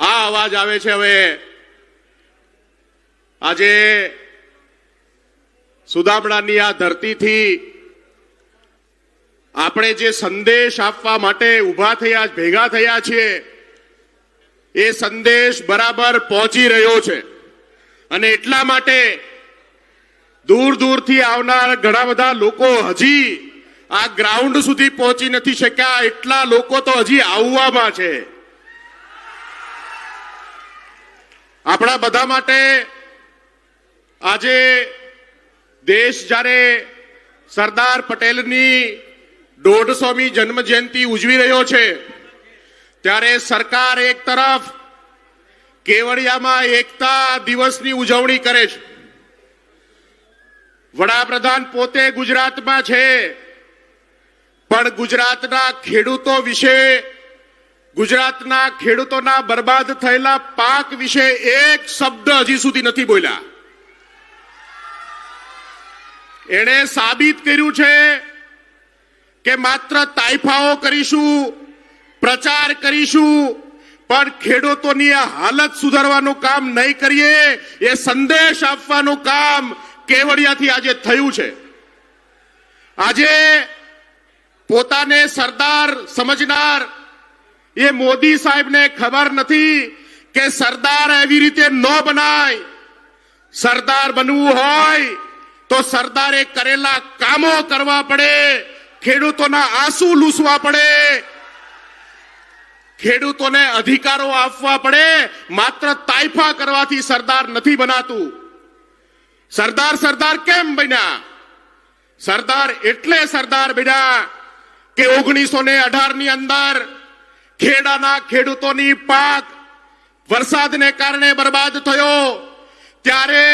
આ અવાજ આવે છે હવે. આજે સુદામડાની આ ધરતીથી આપણે જે સંદેશ આપવા માટે ઊભા થયા, ભેગા થયા છીએ, એ સંદેશ બરાબર પહોંચી રહ્યો છે. અને એટલા માટે દૂર દૂરથી આવનાર ઘણા બધા લોકો હજી આ ગ્રાઉન્ડ સુધી પહોંચી નથી શક્યા. એટલા લોકો તો હજી આવવામાં છે. આપણા બધા માટે આજે દેશ જ્યારે સરદાર પટેલની દોઢસોમી જન્મ જયંતિ ઉજવી રહ્યો છે, ત્યારે સરકાર એક તરફ કેવડિયામાં એકતા દિવસની ઉજવણી કરે છે. વડાપ્રધાન પોતે ગુજરાતમાં છે, પણ ગુજરાતના ખેડૂતો વિશે ગુજરાતના ખેડૂતોના બરબાદ થયેલા પાક વિશે એક શબ્દ હજી સુધી નથી બોલ્યા. એણે સાબિત કર્યું છે કે માત્ર તાઇફાઓ કરીશું, પ્રચાર કરીશું, પણ ખેડૂતોની હાલત સુધારવાનું કામ નહીં કરીએ, એ સંદેશ આપવાનું કામ કેવડિયાથી આજે થયું છે. આજે પોતાને સરદાર સમજનાર એ મોદી સાહેબને ખબર નથી કે સરદાર એવી રીતે ન બનાય. સરદાર બનવું હોય તો સરદારે કરેલા કામો કરવા પડે, ખેડૂતોના આંસુ લૂસવા પડે. ખેડૂતોને અધિકારો આપવા પડે, માત્ર તાઇફા કરવાથી સરદાર નથી બનાતું. સરદાર સરદાર કેમ બન્યા? સરદાર એટલે સરદાર બન્યા કે ઓગણીસો ને અઢારની અંદર ખેડાના ખેડૂતોની પાક વરસાદને કારણે બરબાદ થયો. ત્યારે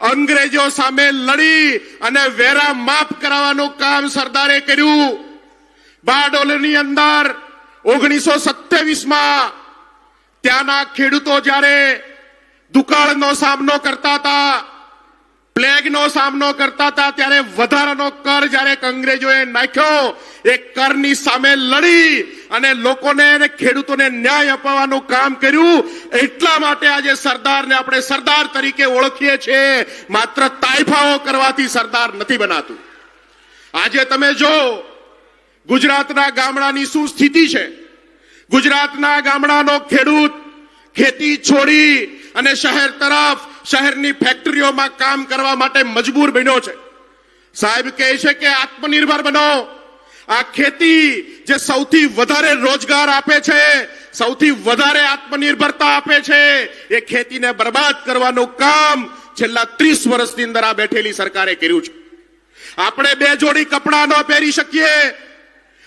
અંગ્રેજો સામે લડી અને વેરા માફ કરાવવાનું કામ સરદારે કર્યું. બારડોલીની અંદર ઓગણીસો સત્યાવીસમાં ત્યાંના ખેડૂતો જ્યારે દુકાળનો સામનો કરતા હતા પ્લેગનો સામનો કરતા હતા, ત્યારે વધારાનો કર જ્યારે અંગ્રેજોએ નાખ્યો, એ કરની સામે લડી અને લોકોને ખેડૂતોને ન્યાય અપાવવાનું કામ કર્યું. એટલા માટે આજે સરદારને આપણે સરદાર તરીકે ઓળખીએ છીએ. માત્ર તાઇફાઓ કરવાથી સરદાર નથી બનાતું. આજે તમે જો ગુજરાતના ગામડાની શું સ્થિતિ છે? ગુજરાતના ગામડાનો ખેડૂત ખેતી છોડી અને શહેર તરફ શહેરની ફેક્ટરીઓમાં કામ કરવા માટે મજબૂર બન્યો છે. સાહેબ કહે છે કે આત્મનિર્ભર બનો. આ ખેતી જે સૌથી વધારે રોજગાર આપે છે, સૌથી વધારે આત્મનિર્ભરતા આપે છે, એ ખેતીને બરબાદ કરવાનું કામ છેલ્લા ત્રીસ વર્ષની અંદર આ બેઠેલી સરકારે કર્યું છે. આપણે બે જોડી કપડાં ન પહેરી શકીએ,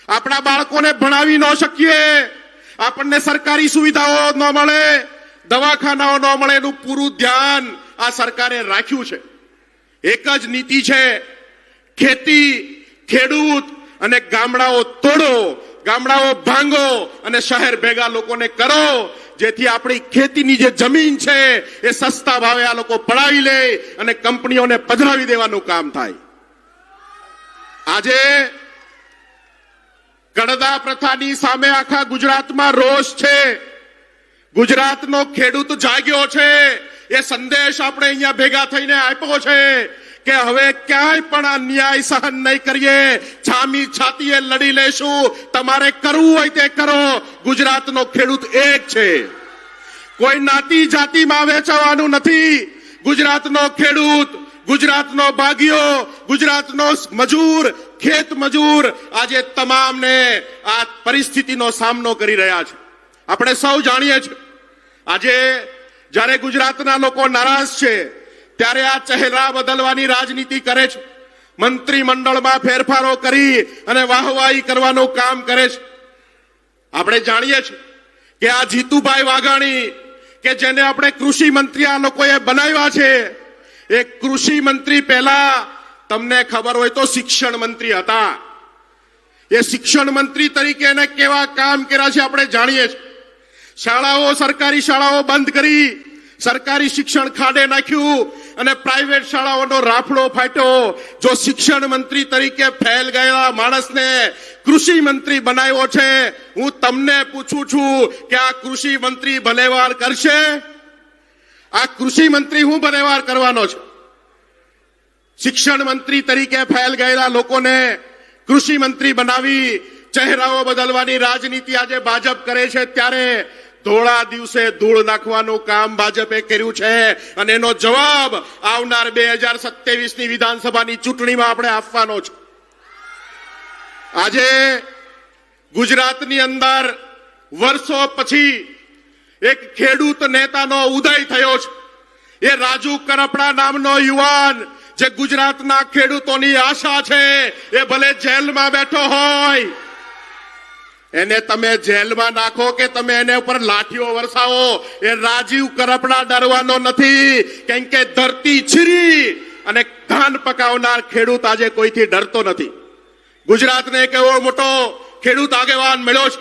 આપણા બાળકોને ભણાવી ન શકીએ, આપણને સરકારી સુવિધાઓ ન મળે દવાખાનાઓ ન મળે એનું પૂરું ધ્યાન આ સરકારે રાખ્યું છે. એક જ નીતિ છે, ખેતી, ખેડૂત અને ગામડાઓ તોડો, ગામડાઓ ભાંગો અને શહેર ભેગા લોકોને કરો, જેથી આપણી ખેતીની જે જમીન છે એ સસ્તા ભાવે આ લોકો પડાવી લે અને કંપનીઓને પધરાવી દેવાનું કામ થાય. આજે કડદા પ્રથાની સામે આખા ગુજરાતમાં રોષ છે. ગુજરાતનો ખેડૂત જાગ્યો છે. એ સંદેશ આપણે અહીંયા ભેગા થઈને આપ્યો છે કે હવે ક્યાંય પણ આ ન્યાય સહન નહીં કરીએ છામી છાતીએ લડી લેશું તમારે કરવું હોય તે કરો. ગુજરાતનો ખેડૂત એક છે. કોઈ નાતી જાતિમાં વેચાવાનું નથી. ગુજરાતનો ખેડૂત, ગુજરાતનો ભાગીયો, ગુજરાતનો મજૂર, ખેત મજૂર આજે તમામને આ પરિસ્થિતિનો સામનો કરી રહ્યા છે. આપણે સૌ જાણીએ છીએ આજે જ્યારે ગુજરાતના લોકો નારાજ છે, ત્યારે આ ચહેરા બદલવાની રાજનીતિ કરે છે. મંત્રીમંડળમાં ફેરફારો કરી અને વાહવાહી કરવાનું કામ કરે છે. આપણે જાણીએ છીએ કે આ જીતુભાઈ વાઘાણી, કે જેને આપણે કૃષિ મંત્રી આ લોકોએ બનાવ્યા છે, એ કૃષિ મંત્રી પહેલા તમને ખબર હોય તો શિક્ષણ મંત્રી હતા. એ શિક્ષણ મંત્રી તરીકે એને કેવા કામ કર્યા છે આપણે જાણીએ છીએ. શાળાઓ, સરકારી શાળાઓ બંધ કરી, સરકારી શિક્ષણ ખાડે નાખ્યું અને પ્રાઇવેટ શાળાઓનો રાફડો ફાટ્યો. જો શિક્ષણ મંત્રી તરીકે ફેલ ગયેલા માણસને કૃષિ મંત્રી બનાવ્યો છે, હું તમને પૂછું છું કે આ કૃષિ મંત્રી ભલેવાર કરશે? આ કૃષિ મંત્રી હું ભલેવાર કરવાનો છે? શિક્ષણ મંત્રી તરીકે ફેલ ગયેલા લોકોને કૃષિ મંત્રી બનાવી, ચહેરાઓ બદલવાની રાજનીતિ આજે ભાજપ કરે છે, ત્યારે ધોળા દિવસે ધૂળ નાખવાનું કામ ભાજપે કર્યું છે અને એનો જવાબ આવનાર બે હજાર સત્યાવીસની વિધાનસભાની ચૂંટણીમાં આપણે આપવાનો છે. આજે ગુજરાતની અંદર વર્ષો પછી એક ખેડૂત નેતાનો ઉદય થયો છે. એ રાજુ કરપડા નામનો યુવાન જે ગુજરાતના ખેડૂતોની આશા છે, એ ભલે જેલમાં બેઠો હોય એને તમે જેલમાં નાખો કે તમે એને ઉપર લાઠીઓ વરસાવો, એ રાજીવ કરપડા ડરવાનો નથી. કેમ કે ધરતી છીરી અને ધાન પકાવનાર ખેડૂત આજે કોઈથી ડરતો નથી. ગુજરાતને એક એવો મોટો ખેડૂત આગેવાન મળ્યો છે.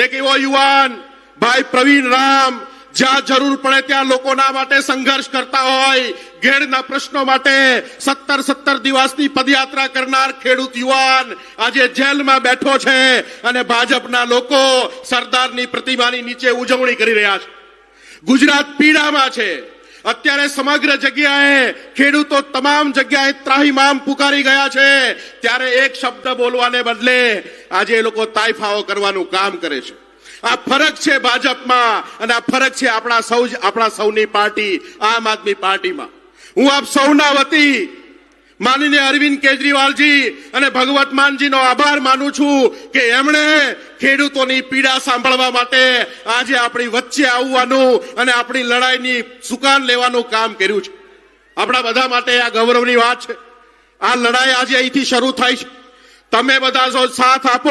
એક એવો યુવાન, ભાઈ પ્રવીણ રામ જ્યાં જરૂર પડે ત્યાં લોકોના માટે સંઘર્ષ કરતા હોય, ઘેડના પ્રશ્નો માટે સત્તર સત્તર દિવસની પદયાત્રા કરનાર ખેડૂત યુવાન આજે જેલમાં બેઠો છે અને ભાજપના લોકો સરદારની પ્રતિમાની નીચે ઉજવણી કરી રહ્યા છે. ગુજરાત પીડામાં છે. અત્યારે સમગ્ર જગ્યાએ ખેડૂતો તમામ જગ્યાએ ત્રાહીમામ પુકારી ગયા છે. ત્યારે એક શબ્દ બોલવાને બદલે આજે એ લોકો તાઇફાઓ કરવાનું કામ કરે છે. આ ફરક છે ભાજપમાં અને આ ફરક છે આપણા સૌ આપણા સૌની પાર્ટી, આમ આદમી પાર્ટીમાં. હું આપ સૌના વતી માનીને અરવિંદ કેજરીવાલજી અને ભગવત માનજીનો આભાર માનું છું કે એમણે ખેડૂતોની પીડા સાંભળવા માટે આજે આપણી વચ્ચે આવવાનું અને આપણી લડાઈની સુકાન લેવાનું કામ કર્યું છે. આપણા બધા માટે આ ગૌરવની વાત છે. આ લડાઈ આજે અહીંથી શરૂ થાય છે. તમે બધા જો સાથ આપો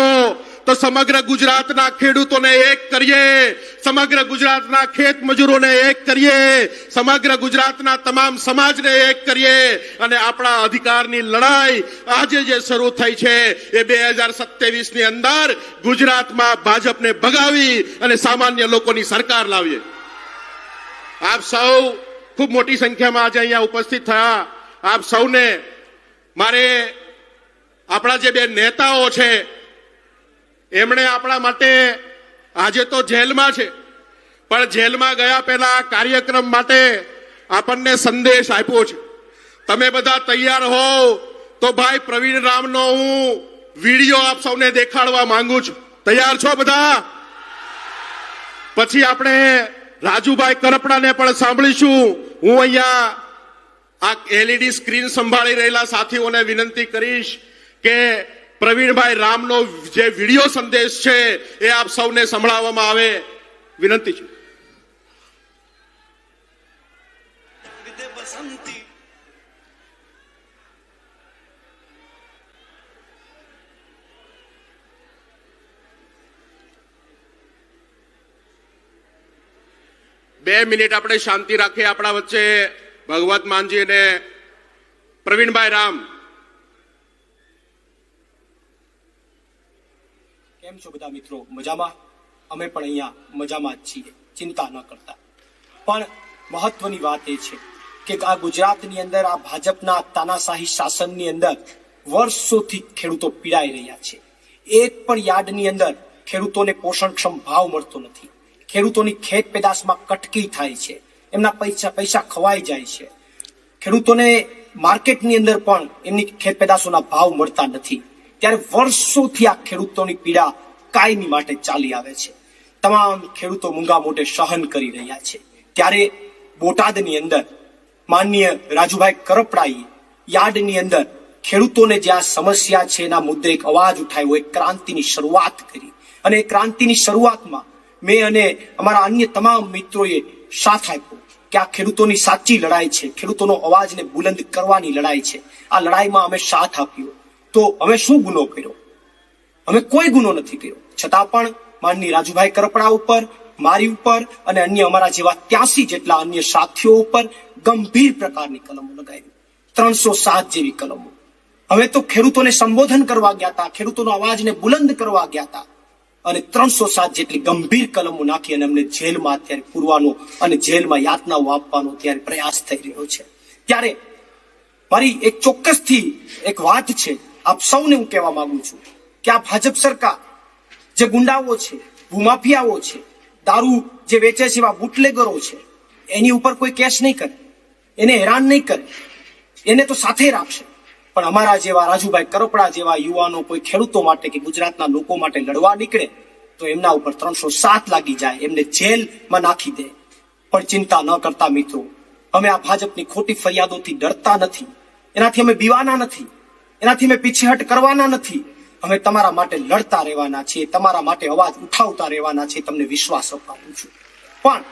તો સમગ્ર ગુજરાતના ખેડૂતોને એક કરીએ. સમગ્ર ગુજરાતના ખેત મજૂરોને એક કરીએ. સમગ્ર ગુજરાતના તમામ સમાજને એક કરીએ. અને આપણા અધિકારની લડાઈ આજે જે શરૂ થઈ છે એ બે હજાર સત્યાવીસની અંદર ગુજરાતમાં ભાજપને ભગાવી અને સામાન્ય લોકોની સરકાર લાવીએ. આપ સૌ ખૂબ મોટી સંખ્યામાં આજે અહીંયા ઉપસ્થિત થયા. આપ સૌને મારે આપણા જે બે નેતાઓ છે એમણે આપણા માટે આજે તો જેલમાં છે, પણ જેલમાં ગયા પહેલા આ કાર્યક્રમ માટે આપણને સંદેશ આપ્યો છે. તમે બધા તૈયાર હો તો ભાઈ પ્રવીણ રામનો હું વીડિયો આપ સૌને દેખાડવા માંગુ છું. તૈયાર છો બધા? પછી આપણે રાજુભાઈ કરપડાને પણ સાંભળીશું. હું અહીંયા આ એલઈડી સ્ક્રીન સંભાળી રહેલા સાથીઓને વિનંતી કરીશ કે પ્રવીણભાઈ રામનો જે વીડિયો સંદેશ છે એ આપ સૌને સંભળાવવામાં આવે. વિનંતી છે. બે મિનિટ આપણે શાંતિ રાખીએ આપણા વચ્ચે. ભગવત માનજી અને પ્રવીણભાઈ રામ. કેમ છો બધા મિત્રો? મજામાં? અમે પણ અહીંયા મજામાં જ છીએ. ચિંતા ન કરતા. પણ મહત્વની વાત એ છે કે આ ગુજરાતની અંદર, આ ભાજપના તાનાશાહી શાસનની અંદર વર્ષોથી ખેડૂતો પીડાઈ રહ્યા છે. એક પણ યાર્ડની અંદર ખેડૂતોને પોષણક્ષમ ભાવ મળતો નથી. ખેડૂતોની ખેત પેદાશમાં કટકી થાય છે. એમના પૈસા પૈસા ખવાઈ જાય છે. ખેડૂતોને માર્કેટની અંદર પણ એમની ખેત પેદાશોના ભાવ મળતા નથી. ત્યારે વર્ષોથી આ ખેડૂતોની પીડા કાયમી માટે ચાલી આવે છે. તમામ ખેડૂતો મૂંગા મોટે સહન કરી રહ્યા છે. ત્યારે બોટાદની અંદર માનનીય રાજુભાઈ કરપડાએ યાર્ડની અંદર ખેડૂતોને જે આ સમસ્યા છે એના મુદ્દે એક અવાજ ઉઠાવ્યો, એક ક્રાંતિની શરૂઆત કરી. અને એ ક્રાંતિની શરૂઆતમાં મેં અને અમારા અન્ય તમામ મિત્રોએ સાથ આપ્યો કે આ ખેડૂતોની સાચી લડાઈ છે. ખેડૂતોનો અવાજને બુલંદ કરવાની લડાઈ છે. આ લડાઈમાં અમે સાથ આપ્યો. તો અમે શું ગુનો કર્યો? અમે કોઈ ગુનો નથી કર્યો. છતાં પણ માનની રાજુભાઈ કરપડા ઉપર, મારી ઉપર અને અન્ય અમારા જેવા ત્યાસી જેટલા અન્ય સાથીઓ ઉપર ગંભીર પ્રકારની કલમો લગાવી. ત્રણસો સાત જેવી કલમો. હવે તો ખેડૂતોને સંબોધન કરવા ગયા હતા, ખેડૂતોનો અવાજને બુલંદ કરવા ગયા હતા. અને ત્રણસો સાત જેટલી ગંભીર કલમો નાખી અને અમને જેલમાં અત્યારે પૂરવાનો અને જેલમાં યાતનાઓ આપવાનો ત્યારે પ્રયાસ થઈ રહ્યો છે. ત્યારે મારી એક ચોક્કસથી એક વાત છે. આપ સૌને હું કહેવા માંગુ છું કે આ ભાજપ સરકાર, જે ગુંડાઓ છે, ભૂમાફિયાઓ છે, દારૂ જે વેચે છે એવા બુટલેગરો છે, એની ઉપર કોઈ કેસ નહીં કરે, એને હેરાન નહીં કરે, એને તો સાથે રાખશે. પણ અમારા જેવા રાજુભાઈ કરપડા જેવા યુવાનો, કોઈ ખેડૂતો માટે કે ગુજરાતના લોકો માટે લડવા નીકળે, તો એમના ઉપર ત્રણસો સાત લાગી જાય, એમને જેલમાં નાખી દે. પણ ચિંતા ન કરતા મિત્રો, અમે આ ભાજપની ખોટી ફરિયાદોથી ડરતા નથી. એનાથી અમે બીવાના નથી. એનાથી અમે પીછેહટ કરવાના નથી. અમે તમારા માટે લડતા રહેવાના છીએ, તમારા માટે અવાજ ઉઠાવતા રહેવાના છીએ, તમને વિશ્વાસ અપાવું છું. પણ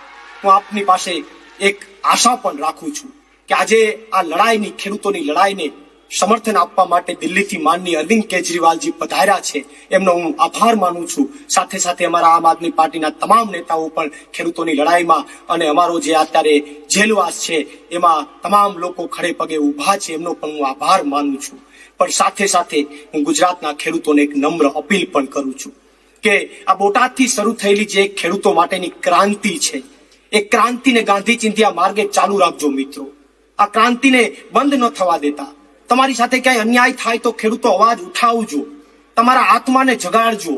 હું આપની પાસે એક આશા પણ રાખું છું કે આજે આ લડાઈની, ખેડૂતોની લડાઈને સમર્થન આપવા માટે દિલ્હીથી માનની અરવિંદ કેજરીવાલજી પધાર્યા છે, એમનો હું આભાર માનું છું. સાથે સાથે અમારા આમ આદમી પાર્ટીના તમામ નેતાઓ પણ ખેડૂતોની લડાઈમાં અને અમારો જે અત્યારે જેલવાસ છે, એમાં તમામ લોકો ખડે પગે ઊભા છે, એમનો પણ હું આભાર માનું છું. પણ સાથે સાથે હું ગુજરાતના ખેડૂતોને એક નમ્ર અપીલ પણ કરું છું કે આ બોટાદથી શરૂ થયેલી જે ખેડૂતો માટેની ક્રાંતિ છે, એ ક્રાંતિને ગાંધી ચિંધ્યા માર્ગે ચાલુ રાખજો મિત્રો. આ ક્રાંતિને બંધ ન થવા દેતા. તમારી સાથે ક્યાંય અન્યાય થાય તો ખેડૂતો અવાજ ઉઠાવજો. તમારા આત્માને જગાડજો.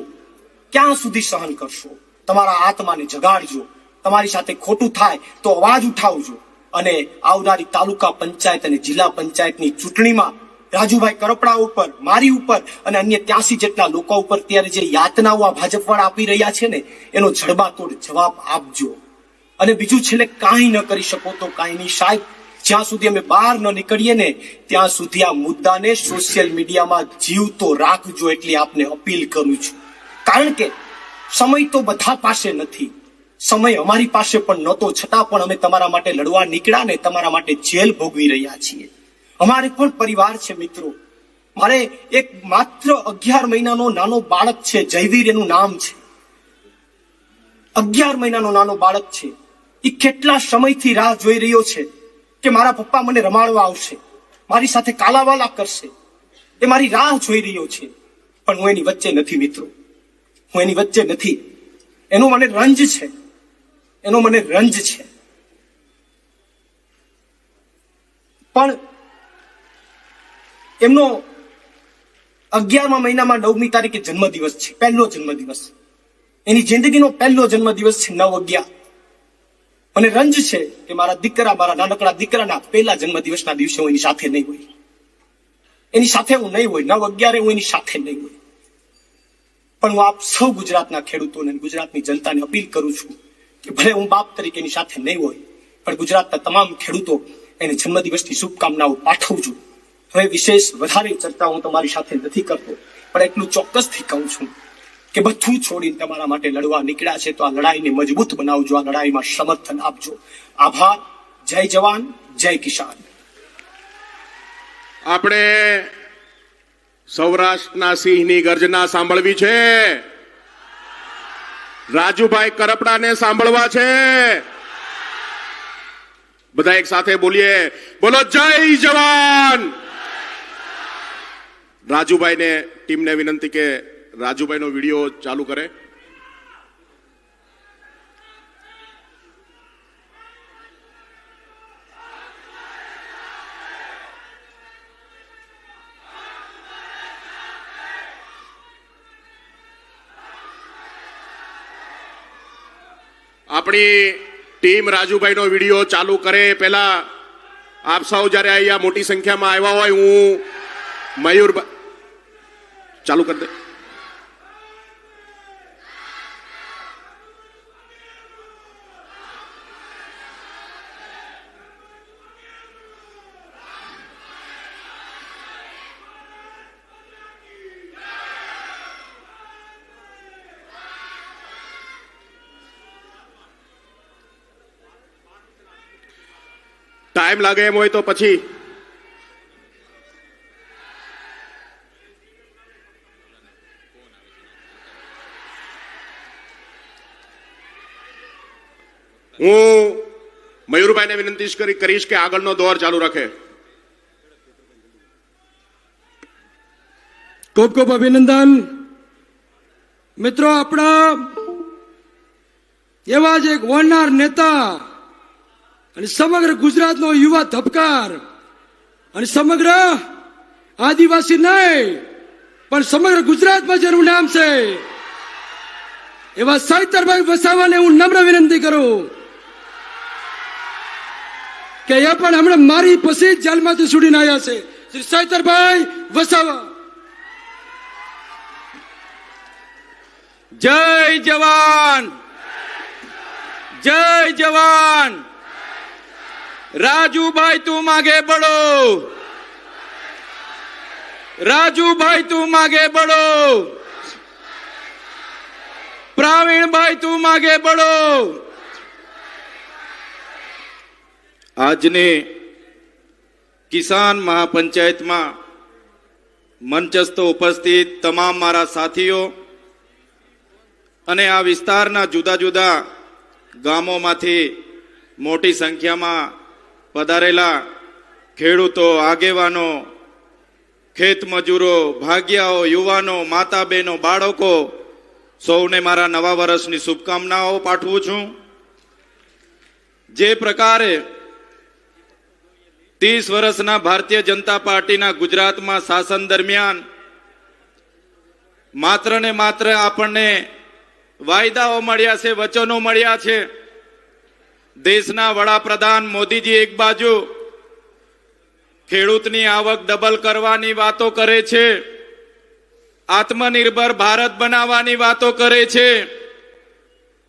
ક્યાં સુધી સહન કરશો? તમારા આત્માને જગાડજો. તમારી સાથે ખોટું થાય તો અવાજ ઉઠાવજો. અને આવનારી તાલુકા પંચાયત અને જિલ્લા પંચાયતની ચૂંટણીમાં રાજુભાઈ કરપડા ઉપર, મારી ઉપર અને અન્ય ત્યાસી જેટલા લોકો ઉપર ત્યારે જે યાતનાઓ આ ભાજપ વાળા આપી રહ્યા છે ને, એનો જડબાતોડ જવાબ આપજો. અને બીજું છેલ્લે કાંઈ ન કરી શકો તો કાંઈ નહીં. સાહેબ, જ્યાં સુધી અમે બહાર ન નીકળીએ ને, ત્યાં સુધી આ મુદ્દાને સોશિયલ મીડિયામાં જીવતો રાખજો એટલી આપને અપીલ કરું છું. કારણ કે સમય તો બધા પાસે નથી. સમય અમારી પાસે પણ નહોતો, છતાં પણ અમે તમારા માટે લડવા નીકળ્યા ને, તમારા માટે જેલ ભોગવી રહ્યા છીએ. અમારે પણ પરિવાર છે મિત્રો. મારે એક માત્ર અગિયાર મહિનાનો નાનો બાળક છે, જયવીર એનું નામ છે. અગિયાર મહિનાનો નાનો બાળક છે. એ કેટલા સમયથી રાહ જોઈ રહ્યો છે કે મારા પપ્પા મને રમાડવા આવશે. મારી સાથે કાલાવાલા કરશે. એ મારી રાહ જોઈ રહ્યો છે. પણ હું એની વચ્ચે નથી મિત્રો. હું એની વચ્ચે નથી. એનો મને રંજ છે. એનો મને રંજ છે. પણ એમનો અગિયારમા મહિનામાં નવમી તારીખે જન્મદિવસ છે, પહેલો જન્મદિવસ. એની જિંદગીનો પહેલો જન્મદિવસ છે નવ અગિયાર. મને રંજ છે કે મારા દીકરા, મારા નાનકડા દીકરાના પહેલા જન્મદિવસના દિવસે હું એની સાથે નહીં હોય. એની સાથે હું નહીં હોય, નવ અગિયારે હું એની સાથે નહીં હોય. પણ હું આપ સૌ ગુજરાતના ખેડૂતોને ગુજરાતની જનતાને અપીલ કરું છું કે ભલે હું બાપ તરીકે એની સાથે નહીં હોય, પણ ગુજરાતના તમામ ખેડૂતો એને જન્મદિવસની શુભકામનાઓ પાઠવું છું. હવે વિશેષ વધારે ચર્ચા હું તમારી સાથે નથી કરતો, પણ એટલું ચોક્કસથી કહું છું કે બધું છોડીને તમારા માટે લડવા નીકળ્યા છે, તો આ લડાઈને મજબૂત બનાવજો, આ લડાઈમાં સમર્થન આપજો. આભાર. જય જવાન, જય કિસાન. આપણે સૌરાષ્ટ્રના સિંહની ગર્જના સાંભળવી છે. રાજુભાઈ કરપડાને સાંભળવા છે. બધા એક સાથે બોલીએ. બોલો, જય જવાન! રાજુભાઈને, ટીમને વિનંતી કે રાજુભાઈનો વીડિયો ચાલુ કરે. આપણી ટીમ રાજુભાઈનો વીડિયો ચાલુ કરે. પહેલા આપ સૌ જ્યારે અહીંયા મોટી સંખ્યામાં આવ્યા હોય, હું મયુર ચાલુ કરી દે ટાઈમ લાગે એમ હોય તો પછી હું મયુરભાઈને વિનંતી કરી કરીશ કે આગળનો દોર ચાલુ રાખે. ખૂબ ખૂબ અભિનંદન. મિત્રો આપણા એવા જ એક વણનાર નેતા અને સમગ્ર ગુજરાતનો યુવા ધબકાર અને સમગ્ર આદિવાસી નહીં પણ સમગ્ર ગુજરાતમાં જેનું નામ છે. એવા સાહિત્યભાઈ વસાવાને હું નમ્ર વિનંતી કરું. કે એ પણ હમણાં મારી પછી જ જેલમાંથી છૂટીને આવ્યા છે. શ્રી સૈતરભાઈ વસાવા. જય જવાન. જય જવાન. રાજુભાઈ તું માગે બળો. રાજુભાઈ તું માગે બળો. પ્રવીણભાઈ તું માગે બળો. આજની કિસાન મહાપંચાયતમાં મંચસ્થ ઉપસ્થિત તમામ મારા સાથીઓ અને આ વિસ્તારના જુદા જુદા ગામોમાંથી મોટી સંખ્યામાં પધારેલા ખેડૂતો, આગેવાનો ખેત મજૂરો ભાગ્યાઓ, યુવાનો માતા બહેનો બાળકો, સૌને મારા નવા વર્ષની શુભકામનાઓ પાઠવું છું. જે પ્રકારે ત્રીસ વર્ષના ભારતીય જનતા પાર્ટીના ગુજરાતમાં શાસન દરમિયાન માત્ર ને માત્ર આપણને વાયદાઓ મળ્યા છે, વચનો મળ્યા છે. દેશના વડાપ્રધાન મોદીજી એક બાજુ ખેડૂતની આવક ડબલ કરવાની વાતો કરે છે, આત્મનિર્ભર ભારત બનાવવાની વાતો કરે છે.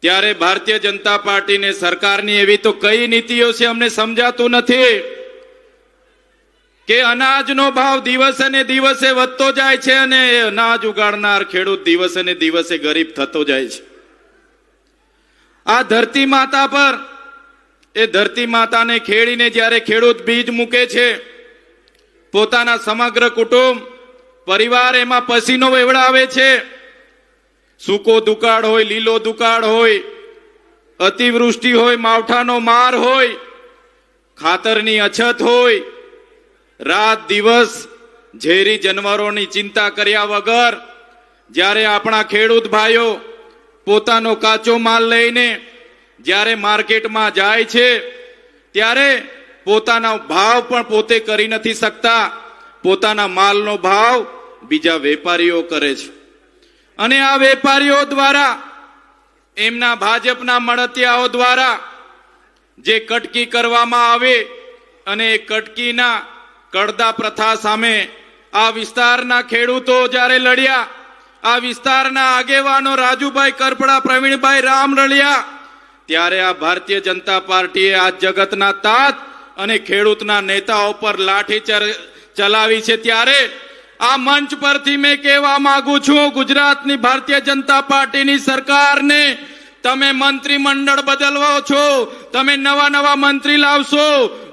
ત્યારે ભારતીય જનતા પાર્ટીને સરકારની એવી તો કઈ નીતિઓ છે અમને સમજાતું નથી. કે અનાજનો ભાવ દિવસે ને દિવસે વધતો જાય છે અને અનાજ ઉગાડનાર ખેડૂત દિવસે ને દિવસે ગરીબ થતો જાય છે. આ ધરતી માતા પર, એ ધરતી માતાને ખેડીને જ્યારે ખેડૂત બીજ મૂકે છે, પોતાના સમગ્ર કુટુંબ, પરિવાર એમાં પસીનો વેવડાવે છે. સૂકો દુકાળ હોય, લીલો દુકાળ હોય, અતિવૃષ્ટિ હોય, માવઠાનો માર હોય, ખાતરની અછત હોય રાત દિવસ ઝેરી જનવરોની ચિંતા કર્યા વગર જ્યારે આપણા ખેડૂત ભાઈઓ પોતાનો કાચો માલ લઈને જ્યારે માર્કેટમાં જાય છે, ત્યારે પોતાના ભાવ પણ પોતે કરી નથી શકતા. પોતાના માલનો ભાવ બીજા વેપારીઓ કરે છે. અને આ વેપારીઓ દ્વારા, એમના ભાજપના મળતિયાઓ દ્વારા જે કટકી કરવામાં આવે અને એ કટકીના કડદા પ્રથા સામે આ વિસ્તારના ખેડૂતો જ્યારે લડ્યા, આ વિસ્તારના આગેવાનો રાજુભાઈ કરપડા, પ્રવીણભાઈ રામ લડ્યા ત્યારે આ ભારતીય જનતા પાર્ટીએ આ જગતના તાત અને ખેડૂતના નેતાઓ પર લાઠી ચલાવી છે. ત્યારે આ મંચ પરથી મેં કહેવા માંગુ છું, ગુજરાતની ભારતીય જનતા પાર્ટીની સરકારને તમે મંત્રીમંડળ બદલવો છો, તમે નવા નવા મંત્રી લાવશો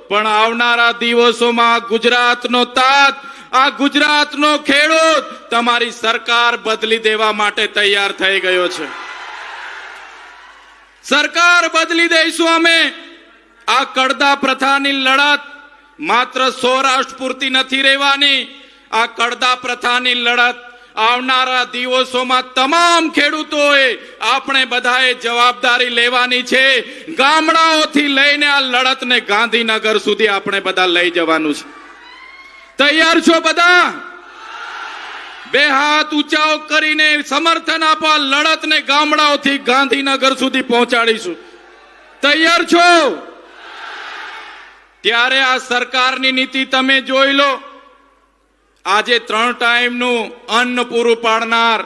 પણ આવનારા દિવસોમાં ગુજરાતનો તાત, આ ગુજરાતનો ખેડૂત તમારી સરકાર બદલી દેવા માટે તૈયાર થઈ ગયો છે. સરકાર બદલી દઈશું અમે. આ કડદા પ્રથાની લડત માત્ર સૌરાષ્ટ્ર પૂરતી નથી રહેવાની. આ કડદા પ્રથાની લડત આવનારા દિવસોમાં તમામ ખેડૂતોએ આપણે બધાએ જવાબદારી લેવાની છે. ગામડાઓથી લઈને આ લડતને ગાંધીનગર સુધી આપણે બધા લઈ જવાનું છે. તૈયાર છો બધા? બે હાથ ઊંચાઓ કરીને સમર્થન આપવા લડતને ગામડાઓથી ગાંધીનગર સુધી પહોંચાડીશું. તૈયાર છો? ત્યારે આ સરકારની નીતિ તમે જોઈ લો. આજે ત્રણ ટાઈમનું અન્ન પૂરું પાડનાર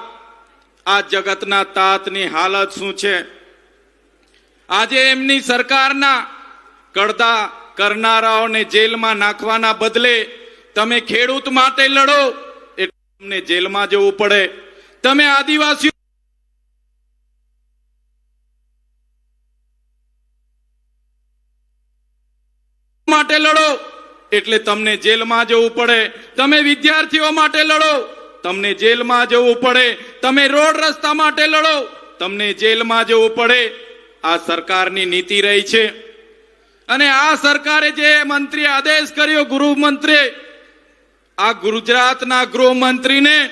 આ જગતના તાતની હાલત શું છે? આજે એમની સરકારના કડદા કરનારાઓને જેલમાં નાખવાના બદલે તમે ખેડૂત માટે લડો એટલે તમને જેલમાં જવું પડે. તમે આદિવાસીઓ માટે લડો. એટલે તમને જેલમાં જવું પડે. તમે વિદ્યાર્થીઓ માટે લડો. તમને જેલમાં જવું પડે. તમે રોડ રસ્તા માટે લડો. તમને જેલમાં જવું પડે. આ સરકારની નીતિ રહી છે. અને આ સરકારે જે મંત્રી આદેશ કર્યો ગૃહમંત્રી આ ગુજરાતના ગૃહમંત્રીને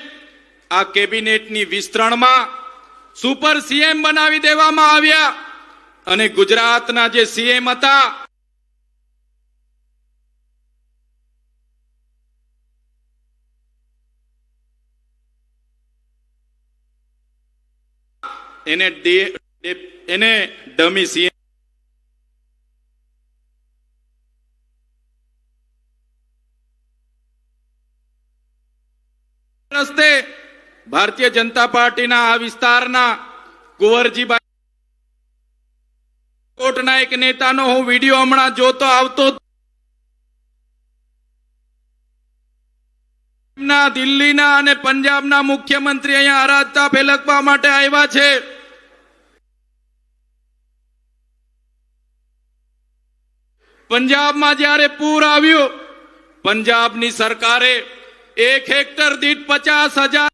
આ કેબિનેટની વિસ્તરણમાં સુપર સીએમ બનાવી દેવામાં આવ્યા. અને ગુજરાતના જે સીએમ હતા એને એને ડમી સીએમ રસ્તે ભારતીય જનતા પાર્ટીના આ વિસ્તારના કુંવરજીભાઈ કોટના એક નેતાનો હું વીડિયો હમણાં જોતો આવતો દિલ્હીના અને પંજાબના મુખ્યમંત્રી અહીંયા અરાજતા ફેલકવા માટે આવ્યા છે. પંજાબમાં જ્યારે પૂર આવ્યું પંજાબની સરકારે એક હેક્ટર દીઠ પચાસ હજાર